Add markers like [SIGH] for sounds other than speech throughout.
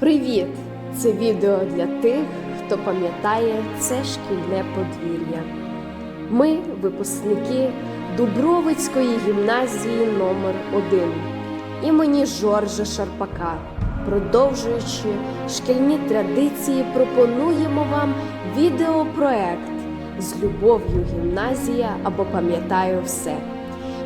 Привіт! Це відео для тих, хто пам'ятає це шкільне подвір'я. Ми випускники Дубровицької гімназії номер 1 імені Жоржа Шарпака. Продовжуючи шкільні традиції, пропонуємо вам відеопроект з любов'ю гімназія або пам'ятаю все.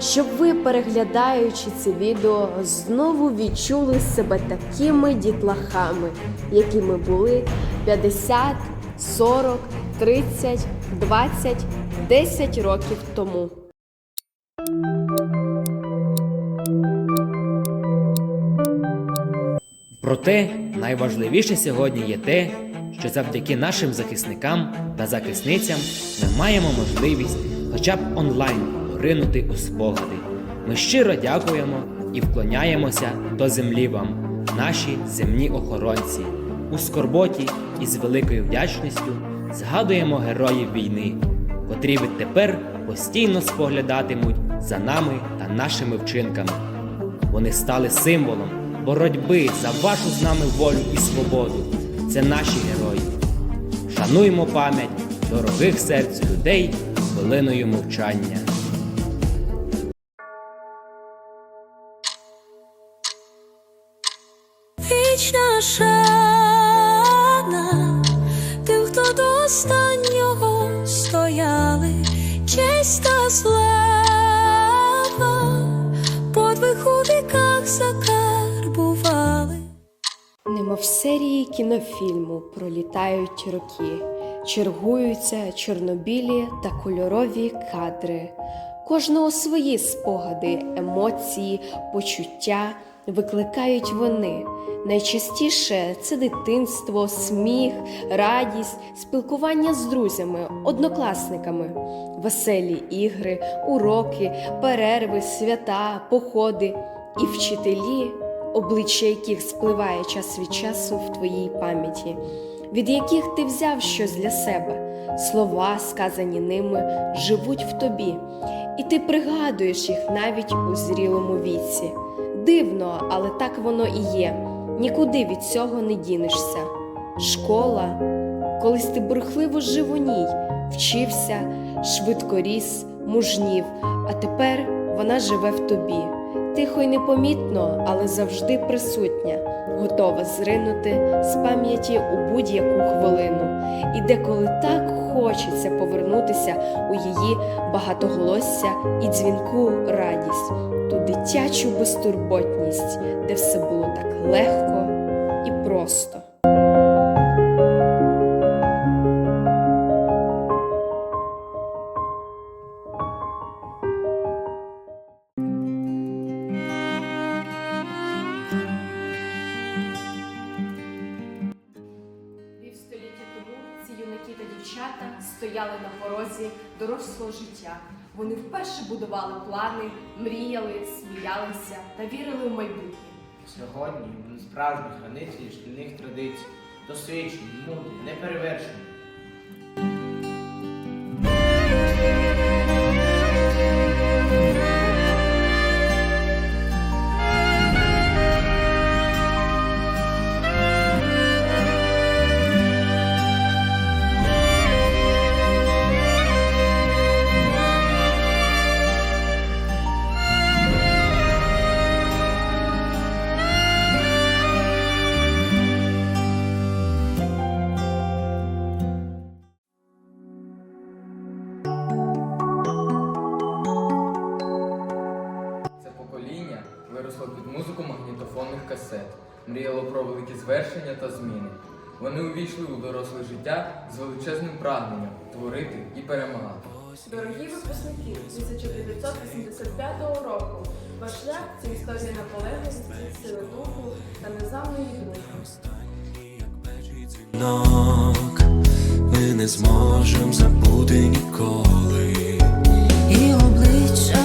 Щоб ви, переглядаючи це відео, знову відчули себе такими дітлахами, якими були 50, 40, 30, 20, 10 років тому. Проте найважливіше сьогодні є те, що завдяки нашим захисникам та захисницям ми маємо можливість хоча б онлайн поринути у спогади. Ми щиро дякуємо і вклоняємося до землі вам, наші земні охоронці. У скорботі і з великою вдячністю згадуємо героїв війни, котрі відтепер постійно споглядатимуть за нами та нашими вчинками. Вони стали символом боротьби за вашу з нами волю і свободу. Це наші герої. Шануємо пам'ять дорогих серць людей хвилиною мовчання. Немов серії кінофільму пролітають роки, чергуються чорнобілі та кольорові кадри. Кожного свої спогади, емоції, почуття викликають вони. Найчастіше це дитинство, сміх, радість, спілкування з друзями, однокласниками, веселі ігри, уроки, перерви, свята, походи і вчителі, обличчя яких спливає час від часу в твоїй пам'яті, від яких ти взяв щось для себе, слова, сказані ними, живуть в тобі, і ти пригадуєш їх навіть у зрілому віці. Дивно, але так воно і є. Нікуди від цього не дінешся. Школа, колись ти бурхливо жив у ній, вчився, швидко ріс, мужнів, а тепер вона живе в тобі. Тихо й непомітно, але завжди присутня, готова зринути з пам'яті у будь-яку хвилину. І деколи так хочеться повернутися у її багатоголосся і дзвінку радість, ту дитячу безтурботність, де все було так легко і просто. Дівчата стояли на порозі дорослого життя. Вони вперше будували плани, мріяли, сміялися та вірили в майбутнє. Сьогодні вони справжні хранителі шкільних традицій, досвідчені, мудрі, неперевершені. Касет, мріяло про великі звершення та зміни. Вони увійшли у доросле життя з величезним прагненням творити і перемагати. Дорогі випускники 1985 року, ваш шлях це історія наполегливості, сили духу та незламної. Дзвінок ми не зможемо забути ніколи. І обличчя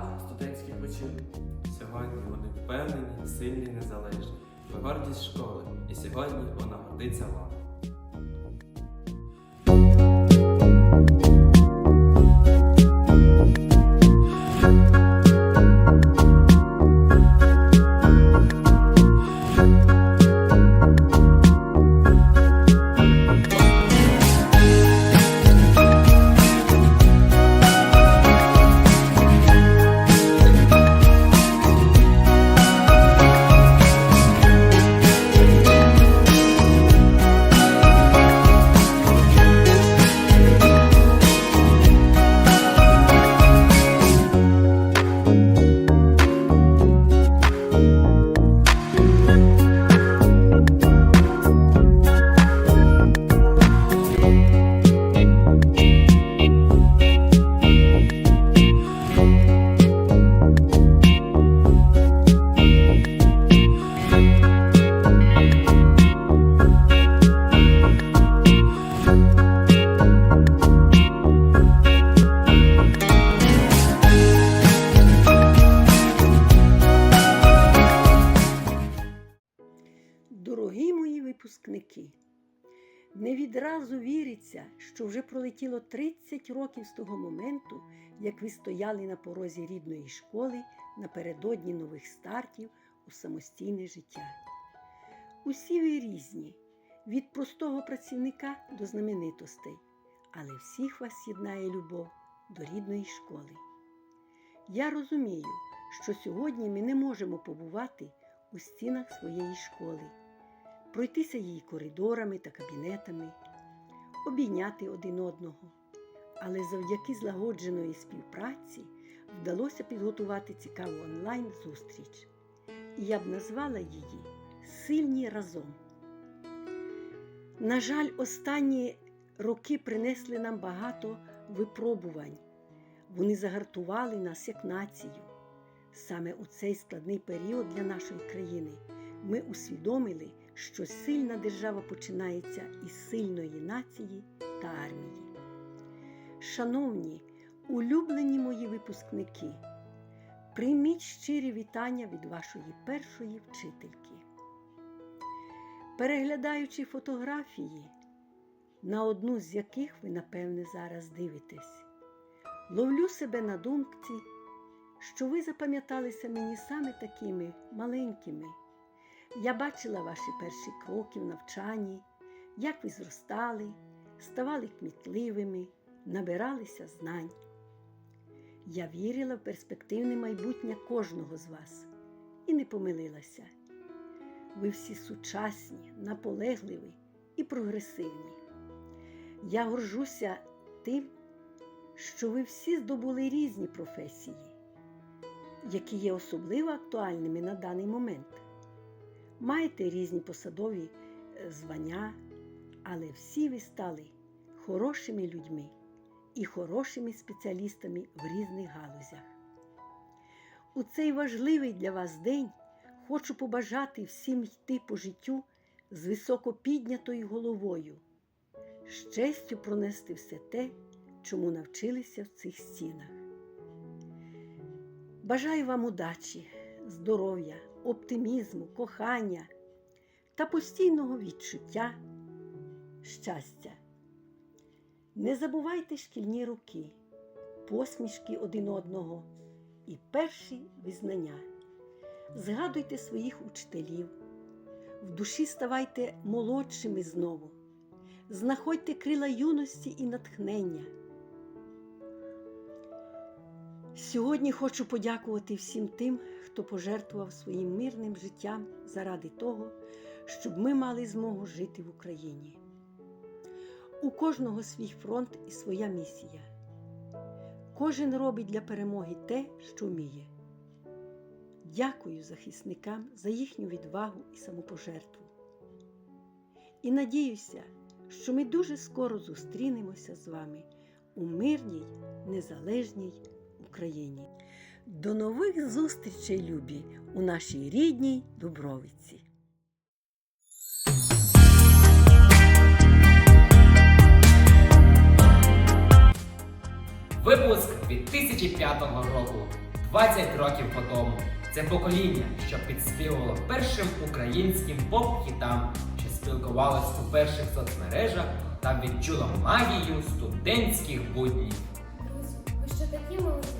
та студентські вечірок. Сьогодні вони впевнені, сильні, незалежні. Ви гордість школи, і сьогодні вона гордиться вами. Що вже пролетіло 30 років з того моменту, як ви стояли на порозі рідної школи напередодні нових стартів у самостійне життя. Усі ви різні, від простого працівника до знаменитостей, але всіх вас єднає любов до рідної школи. Я розумію, що сьогодні ми не можемо побувати у стінах своєї школи, пройтися її коридорами та кабінетами, обійняти один одного. Але завдяки злагодженої співпраці вдалося підготувати цікаву онлайн-зустріч. І я б назвала її Сильні разом. На жаль, останні роки принесли нам багато випробувань. Вони загартували нас як націю. Саме у цей складний період для нашої країни ми усвідомили, що сильна держава починається із сильної нації та армії. Шановні, улюблені мої випускники, прийміть щирі вітання від вашої першої вчительки. Переглядаючи фотографії, на одну з яких ви, напевне, зараз дивитесь, ловлю себе на думці, що ви запам'яталися мені саме такими маленькими. Я бачила ваші перші кроки в навчанні, як ви зростали, ставали кмітливими, набиралися знань. Я вірила в перспективне майбутнє кожного з вас і не помилилася. Ви всі сучасні, наполегливі і прогресивні. Я горжуся тим, що ви всі здобули різні професії, які є особливо актуальними на даний момент. Маєте різні посадові е, звання, але всі ви стали хорошими людьми і хорошими спеціалістами в різних галузях. У цей важливий для вас день хочу побажати всім йти по життю з високо піднятою головою, з честю пронести все те, чому навчилися в цих стінах. Бажаю вам удачі, здоров'я, оптимізму, кохання та постійного відчуття щастя. Не забувайте шкільні роки, посмішки один одного і перші визнання. Згадуйте своїх учителів, в душі ставайте молодшими знову, знаходьте крила юності і натхнення. Сьогодні хочу подякувати всім тим, хто пожертвував своїм мирним життям заради того, щоб ми мали змогу жити в Україні. У кожного свій фронт і своя місія. Кожен робить для перемоги те, що вміє. Дякую захисникам за їхню відвагу і самопожертву. І надіюся, що ми дуже скоро зустрінемося з вами у мирній, незалежній Україні. До нових зустрічей, любі, у нашій рідній Дубровиці. Випуск 2005 року. 20 років по тому. Це покоління, що підспівувало першим українським поп-хітам, що спілкувалось у перших соцмережах та відчуло магію студентських буднів. Друзі, ви що такі молоді?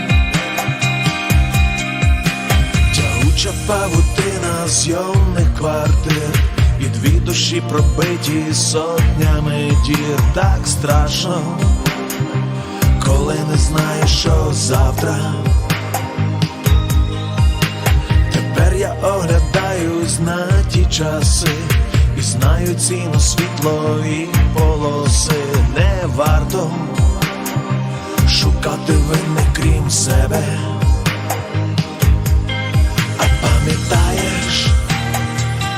Павутина зйомних квартир І дві душі пробиті сотнями дір Так страшно, коли не знаєш, що завтра. Тепер я оглядаюсь на ті часи І знаю ціну світлої полоси Не варто шукати винних крім себе. Пам'ятаєш?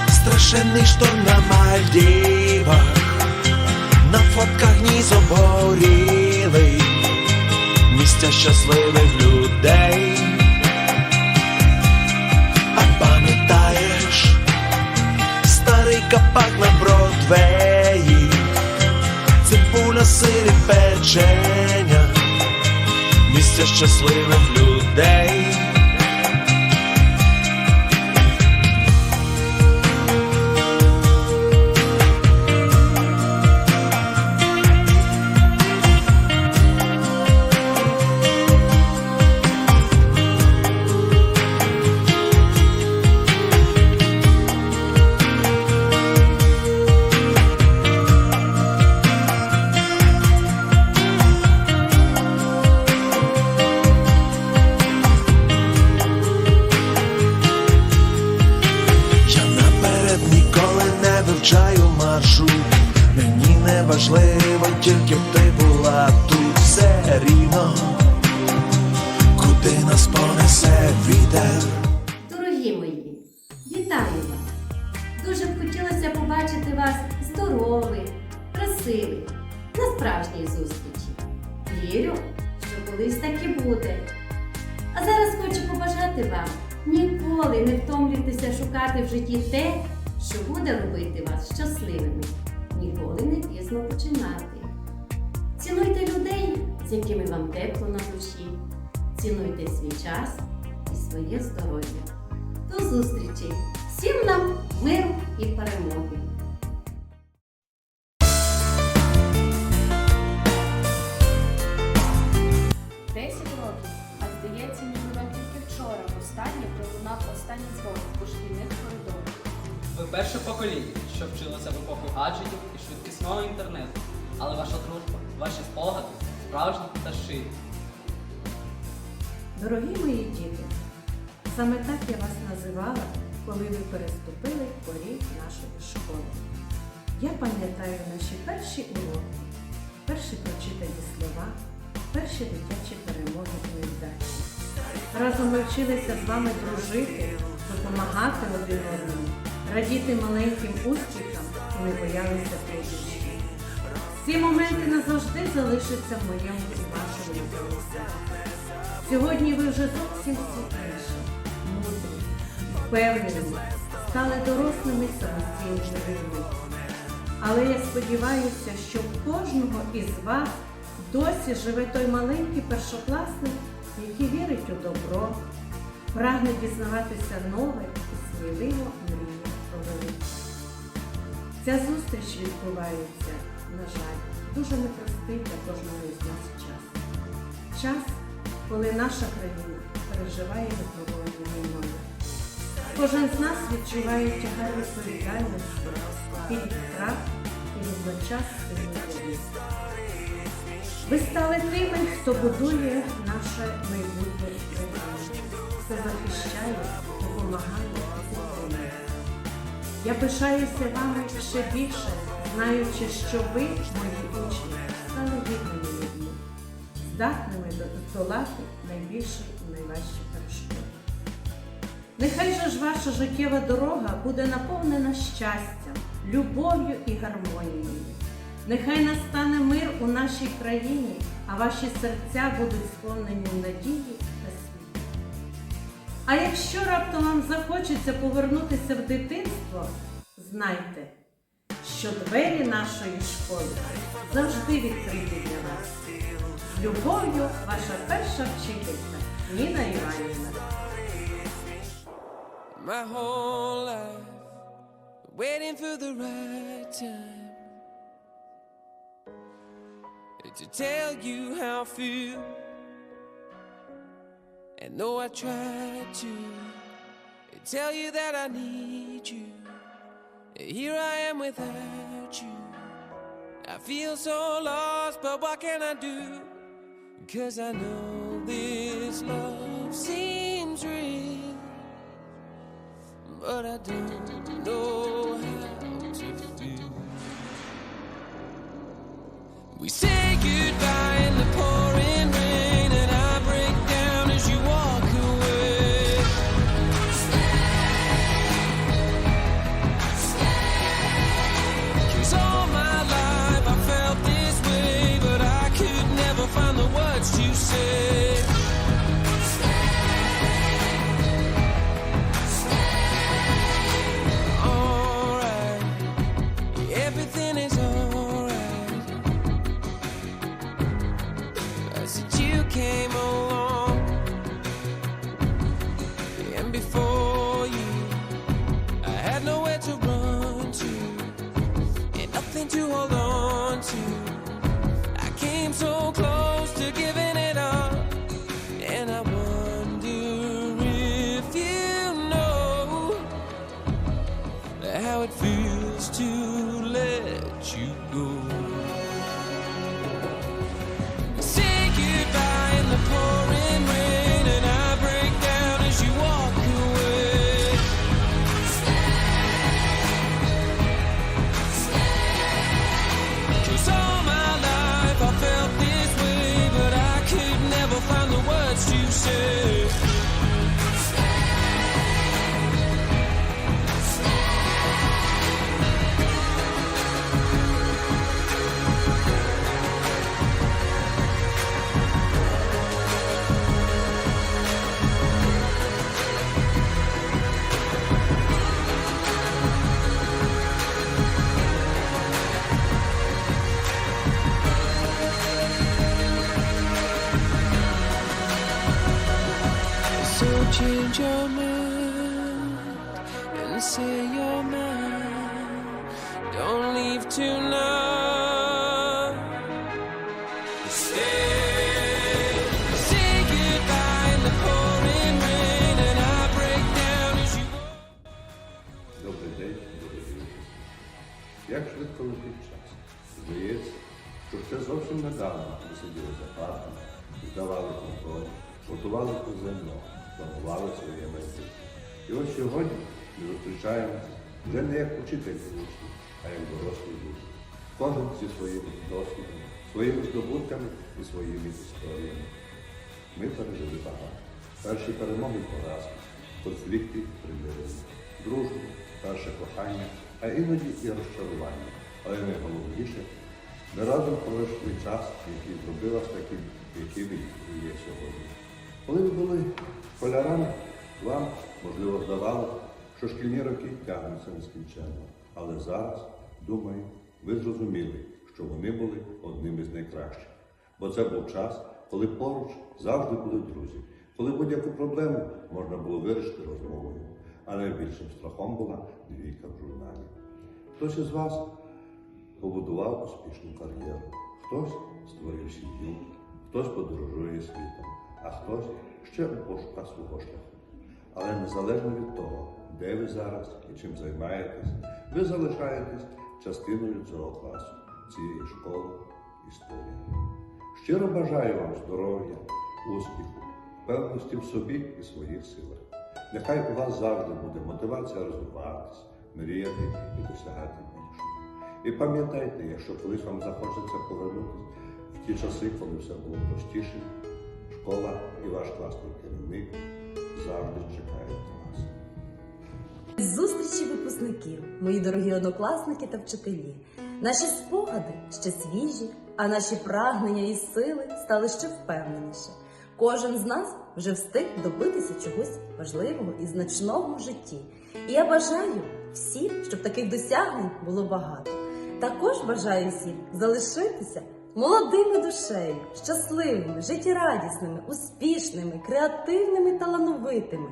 Страшенний шторм на Мальдівах, на фотках ніс обгорілий, місця щасливих людей. Пам'ятаєш? Старий капак на Бродвеї, цибуля сирі печення, місця щасливих людей. Хочу побажати вам ніколи не втомлюйтеся шукати в житті те, що буде робити вас щасливими. Ніколи не пізно починати. Цінуйте людей, з якими вам тепло на душі. Цінуйте свій час і своє здоров'я. До зустрічі! Всім нам миру і перемоги! Покоління, що вчилося в епоху гаджетів і швидкісного інтернету. Але ваша дружба, ваші спогади справжні та щирі. Дорогі мої діти, саме так я вас називала, коли ви переступили поріг нашої школи. Я пам'ятаю наші перші уроки, перші прочитані слова, перші дитячі перемоги і невдачі. Разом ми вчилися з вами дружити, допомагати один одному, радіти маленьким успіхам не боялися труднощів. Ці моменти назавжди залишаться в моєму і вашому серці. Сьогодні ви вже зовсім світліші, мудрі, впевнені, стали дорослими самостійними людьми. Але я сподіваюся, що в кожного із вас досі живе той маленький першокласник, який вірить у добро, прагне дізнаватися нове і сміливо. Ця зустріч відбувається, на жаль, дуже непростий для кожного із нас час. Час, коли наша країна переживає випробування війною. Кожен з нас відчуває тягар відповідальності, біль втрат і водночас єдність. Ви стали тими, хто будує наше майбутнє країни, хто захищає, допомагає і. Я пишаюся вами ще більше, знаючи, що ви, мої учні, стали гідними людьми, здатними долати найбільші і найважчі перешкоди. Нехай же ж ваша життєва дорога буде наповнена щастям, любов'ю і гармонією. Нехай настане мир у нашій країні, а ваші серця будуть сповнені надії. А якщо раптом вам захочеться повернутися в дитинство, знайте, що двері нашої школи завжди відкриті для вас. З любов'ю, ваша перша вчителька Ніна Іванівна. my whole life waiting for the right time to tell you how I feel. And though I tried to tell you that I need you, here I am without you. I feel so lost, but what can I do? Cause I know this love seems real but I don't know how to feel. We say goodbye in the pouring hold on to. I came so close І ось сьогодні ми зустрічаємося вже не як учитель учні, а як дорослі люди. Кожен зі своїми досвідами, своїми здобутками і своїми історіями. Ми пережили багато. Перші перемоги поразки, конфлікти примирення, дружбу, перше кохання, а іноді і розчарування. Але найголовніше, ми разом пройшли час, який зробив вас таким, яким ви є сьогодні. Коли ви були школярами, вам, можливо, здавалося, що шкільні роки тягнуться нескінченно. Але зараз, думаю, ви зрозуміли, що вони були одним із найкращих. Бо це був час, коли поруч завжди були друзі, коли будь-яку проблему можна було вирішити розмовою, а найбільшим страхом була двійка в журналі. Хтось із вас побудував успішну кар'єру, хтось створив сім'ю, хтось подорожує світом, а хтось ще у пошуках свого шляху. Але незалежно від того, де ви зараз і чим займаєтесь, ви залишаєтесь частиною цього класу, цієї школи історії. Щиро бажаю вам здоров'я, успіху, впевненості в собі і своїх силах. Нехай у вас завжди буде мотивація розвиватися, мріяти і досягати більшого. І пам'ятайте, якщо колись вам захочеться повернутися в ті часи, коли все було простіше, школа і ваш класний керівник завжди чекають на вас. Зустрічі випускників, мої дорогі однокласники та вчителі. Наші спогади ще свіжі, а наші прагнення і сили стали ще впевненіше. Кожен з нас вже встиг добитися чогось важливого і значного в житті. І я бажаю всім, щоб таких досягнень було багато. Також бажаю всім залишитися молодими душею, щасливими, життєрадісними, успішними, креативними, талановитими.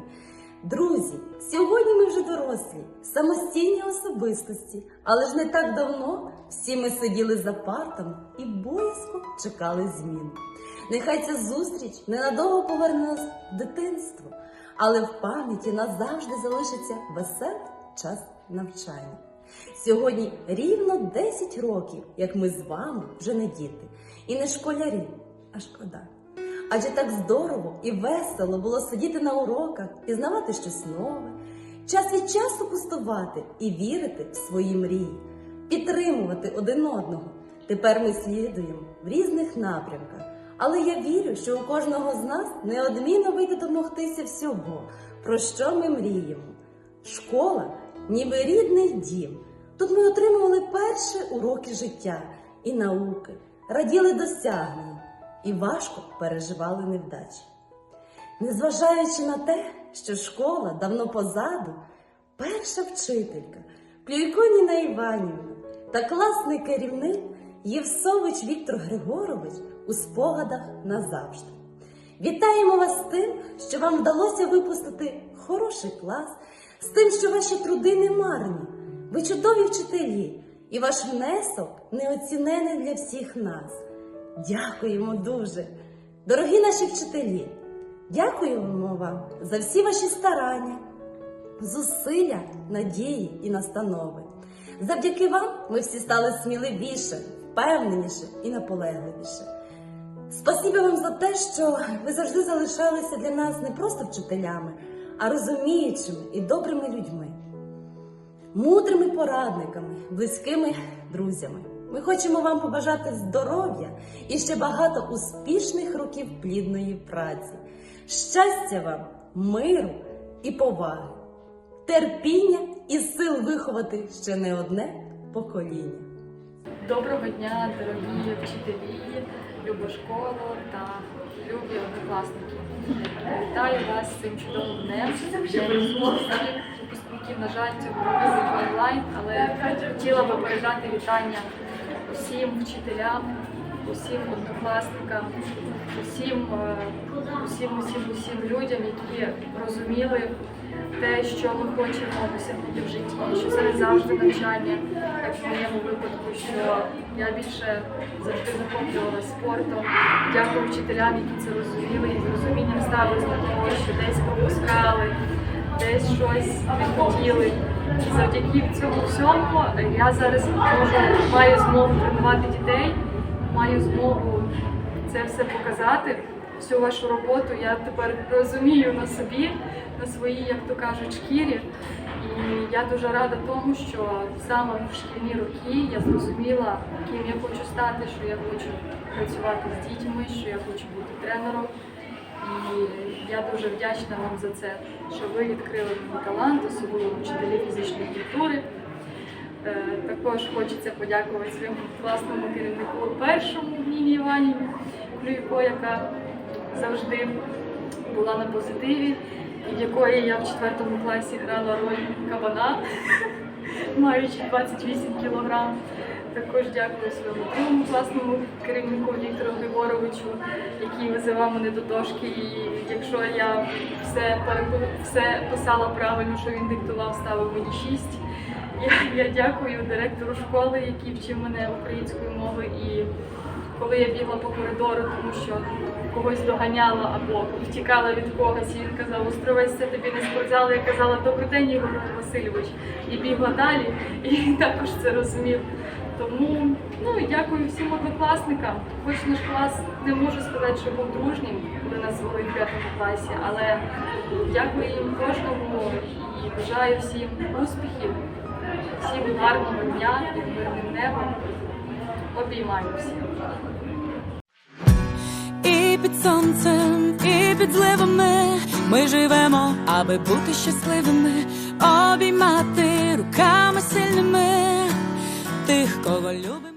Друзі, сьогодні ми вже дорослі, самостійні особистості, але ж не так давно всі ми сиділи за партами і боязко чекали змін. Нехай ця зустріч ненадовго поверне нас в дитинство, але в пам'яті назавжди залишиться веселий час навчання. Сьогодні рівно 10 років, як ми з вами вже не діти, і не школярі, а шкода. Адже так здорово і весело було сидіти на уроках, пізнавати щось нове, час від часу пустувати і вірити в свої мрії, підтримувати один одного. Тепер ми слідуємо в різних напрямках. Але я вірю, що у кожного з нас неодмінно вийде домогтися всього, про що ми мріємо. Школа, ніби рідний дім. Тут ми отримували перші уроки життя і науки, раділи досягненням і важко переживали невдачі. Незважаючи на те, що школа давно позаду, перша вчителька Плюйко Ніна Іванівна та класний керівник Євсович Віктор Григорович у спогадах назавжди. Вітаємо вас з тим, що вам вдалося випустити хороший клас, з тим, що ваші труди не марні, ви чудові вчителі, і ваш внесок неоцінений для всіх нас. Дякуємо дуже, дорогі наші вчителі. Дякуємо вам за всі ваші старання, зусилля, надії і настанови. Завдяки вам ми всі стали сміливіше, впевненіше і наполегливіше. Спасибі вам за те, що ви завжди залишалися для нас не просто вчителями, а розуміючими і добрими людьми, мудрими порадниками, близькими друзями. Ми хочемо вам побажати здоров'я і ще багато успішних років плідної праці, щастя вам, миру і поваги, терпіння і сил виховати ще не одне покоління. Доброго дня, дорогі вчителі, любу школу та любі однокласники. Вітаю вас з цим чудовим днем. Я випускників, на жаль, цього року онлайн, але хотіла би передати вітання усім вчителям, усім однокласникам, усім, е, усім, усім, усім людям, які розуміли те, що ми хочемо досягнути в житті, що це не завжди навчання, як в моєму випадку, що я більше завжди захоплювалася спортом. Дякую вчителям, які це розуміли і з розумінням ставились до того, що десь пропускали, десь щось не хотіли. Завдяки цьому всьому я зараз можу маю змогу тренувати дітей, маю змогу це все показати. Всю вашу роботу я тепер розумію на собі, на своїй, як то кажуть, шкірі. І я дуже рада тому, що саме в шкільні роки я зрозуміла, ким я хочу стати, що я хочу працювати з дітьми, що я хочу бути тренером. І я дуже вдячна вам за це, що ви відкрили мій талант, особливо вчителі фізичної культури. Е, Також хочеться подякувати своєму класному керівнику першому Ніні Іванівні Клюйко, яка завжди була на позитиві, в якої я в четвертому класі грала роль кабана, [LAUGHS] маючи 28 кілограм. Також дякую своєму другому класному керівнику Віктору Григоровичу, який визивав мене до дошки. І якщо я все все писала правильно, що він диктував, ставив мені 6. Я, я дякую директору школи, який вчив мене української мови. І коли я бігла по коридору, тому що когось доганяла або втікала від когось, і він казав, островець, тобі не спортзал. Я казала, добрий день, Ігор Васильович, і бігла далі, і також це розумів. Тому ну дякую всім однокласникам. Хоч наш клас не можу сказати, що був дружнім, коли нас вели в п'ятому класі, але дякую їм кожному і бажаю всім успіхів, всім гарного дня під мирним небом. Обіймаю всіх. Під сонцем, і під зливами ми живемо, аби бути щасливими, обіймати руками сильними тих, кого любимо.